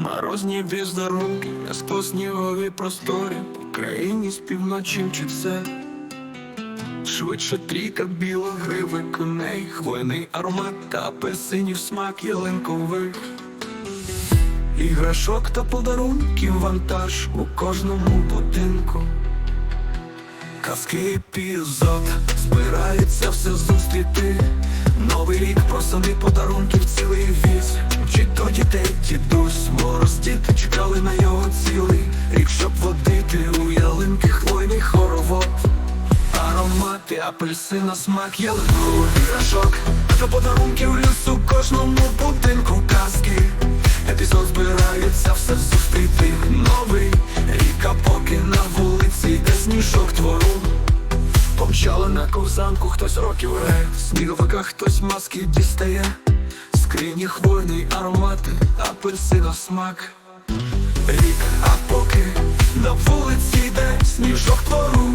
Морозні візерунки, місто снігові просторі, в країні з півночі вчиться. Швидше трійка білих гриви коней, хвойний аромат та апельсинів смак ялинкових. Іграшок та подарунків вантаж у кожному будинку. Казки епізод збирається все зустріти. Новий рік просаний подарунків цілий віз. Чи то дітей діти чекали на його цілий рік, щоб водити у ялинки хвойний хоровод. Аромати апельсина, смак ялинку іграшок та подарунків ліс у кожному будинку казки. Епізод збирається все зустріти. Новий рік, а поки на вулиці йде сніжок твору. Помчала на ковзанку, хтось років грає, сніговика хтось маски дістає, скрині хвойний аромати, апельсина смак. Рік, а поки на вулиці йде сніжок твору,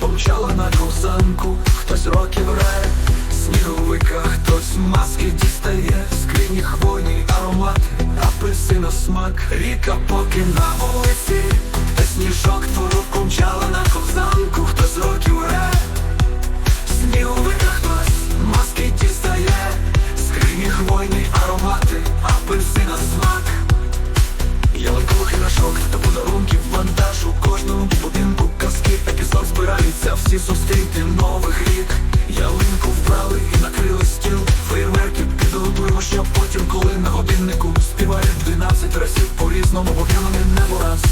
помчала на ковзанку, хтось років грає, сніговика хтось маски дістає, скрині хвойні аромат, апельсина смак. Рік, а поки на вулиці, та сніжок твору, помчала на ковзанку, збираються зустріти нових рік. Ялинку вбрали і накрили стіл. Фейерверки підготуємо, щоб потім, коли на годиннику співає 12 разів по різному вогняне небо раз.